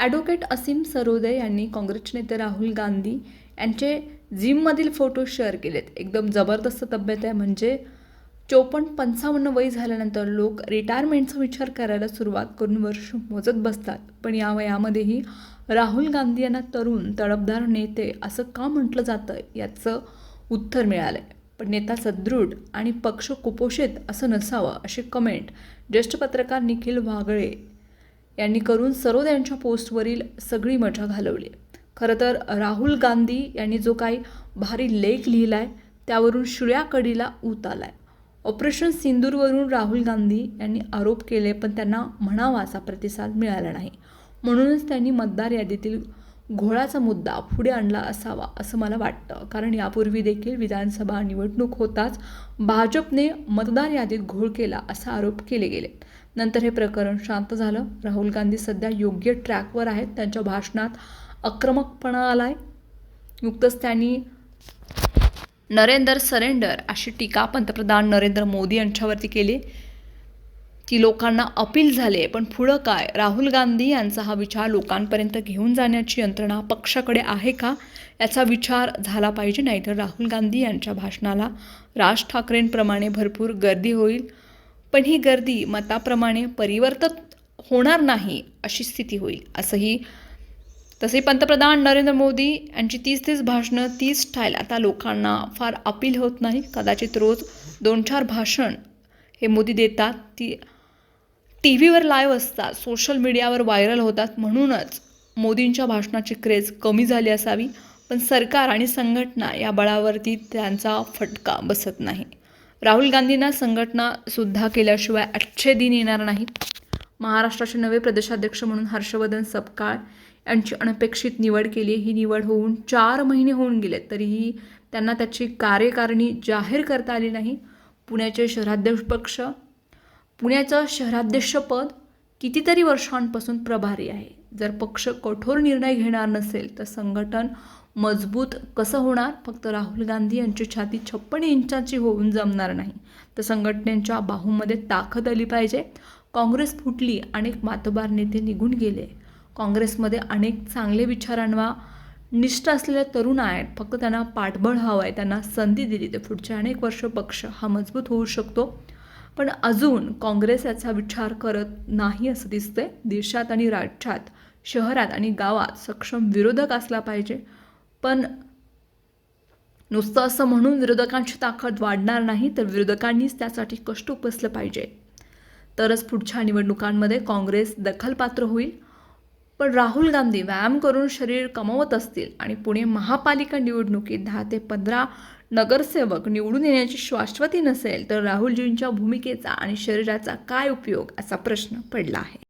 Advocate असीम सरोदे यांनी काँग्रेसचे नेते राहुल गांधी यांचे जिममधील फोटो शेअर केलेत. एकदम जबरदस्त तब्येत आहे. म्हणजे चोपन्न पंचावन्न वय झाल्यानंतर लोक रिटायरमेंटचा विचार करायला सुरुवात करून वर्ष मोजत बसतात. पण या वयामध्येही राहुल गांधी यांना तरुण तडफदार नेते असं का म्हटलं जातं याचं उत्तर मिळालं आहे पण नेता सदृढ आणि पक्ष कुपोषित असं नसावं अशी कमेंट ज्येष्ठ पत्रकार निखिल वागळे यांनी करून सरोद यांच्या पोस्टवरील सगळी मजा घालवली. खरं तर राहुल गांधी यांनी जो काही भारी लेख लिहिला आहे त्यावरून शिळ्या कडीला ऊत आला आहे ऑपरेशन सिंदूरवरून राहुल गांधी यांनी आरोप केले पण त्यांना म्हणावा असा प्रतिसाद मिळाला नाही. म्हणूनच त्यांनी मतदार यादीतील घोळाचा मुद्दा पुढे आणला असावा असं मला वाटतं. कारण यापूर्वी देखील विधानसभा निवडणूक होताच भाजपने मतदार यादीत घोळ केला असा आरोप केले गेले. नंतर हे प्रकरण शांत झालं. राहुल गांधी सध्या योग्य ट्रॅकवर आहेत. त्यांच्या भाषणात आक्रमकपणा आलाय. नुकतंच त्यांनी नरेंद्र सरेंडर अशी टीका पंतप्रधान नरेंद्र मोदी यांच्यावरती केली. ती लोकांना अपील झाले पण पुढं काय? राहुल गांधी यांचा हा विचार लोकांपर्यंत घेऊन जाण्याची यंत्रणा पक्षाकडे आहे का? याचा विचार झाला पाहिजे नाहीतर राहुल गांधी यांच्या भाषणाला राज ठाकरेंप्रमाणे भरपूर गर्दी होईल. पण ही गर्दी मताप्रमाणे परिवर्तित होणार नाही अशी स्थिती होईल असंही तसे पंतप्रधान नरेंद्र मोदी यांची तीस तीस भाषणं तीस स्टाईल आता लोकांना फार अपील होत नाही. कदाचित रोज दोन चार भाषण हे मोदी देतात ती टी व्हीवर लाईव्ह असतात सोशल मीडियावर व्हायरल होतात. म्हणूनच मोदींच्या भाषणाची क्रेज कमी झाली असावी. पण सरकार आणि संघटना या बळावरती त्यांचा फटका बसत नाही. राहुल गांधींना संघटनासुद्धा केल्याशिवाय अच्छे दिन येणार नाहीत महाराष्ट्राचे नवे प्रदेशाध्यक्ष म्हणून हर्षवर्धन सपकाळ यांची अनपेक्षित निवड केली ही निवड होऊन चार महिने होऊन गेले तरीही त्यांना त्याची कार्यकारिणी जाहीर करता आली नाही. पुण्याचे शहराध्यक्ष पक्ष पुण्याचं शहराध्यक्षपद कितीतरी वर्षांपासून प्रभारी आहे. जर पक्ष कठोर निर्णय घेणार नसेल तर संघटन मजबूत कसं होणार? फक्त राहुल गांधी यांची छाती छप्पन इंचाची होऊन जमणार नाही. तर संघटनेच्या बाहूमध्ये ताकद आली पाहिजे. काँग्रेस फुटली अनेक मातोबार नेते निघून गेले. काँग्रेसमध्ये अनेक चांगले विचारांवा निष्ठ असलेले तरुण आहेत. फक्त त्यांना पाठबळ हवं आहे त्यांना संधी दिली. तर पुढचे अनेक वर्ष पक्ष हा मजबूत होऊ शकतो. पण अजून काँग्रेस याचा विचार करत नाही असं दिसतंय. देशात आणि राज्यात शहरात आणि गावात सक्षम विरोधक असला पाहिजे. पण नुसतं असं म्हणून विरोधकांची ताकद वाढणार नाही तर विरोधकांनीच त्यासाठी कष्ट उपसलं पाहिजे. तरच पुढच्या निवडणुकांमध्ये काँग्रेस दखलपात्र होईल. पण राहुल गांधी व्यायाम करून शरीर कमवत असतील आणि पुणे महापालिका निवडणुकीत दहा ते पंधरा नगरसेवक निवडून येण्याची शाश्वती नसेल तर राहुलजींच्या भूमिकेचा आणि शरीराचा काय उपयोग असा प्रश्न पडला आहे.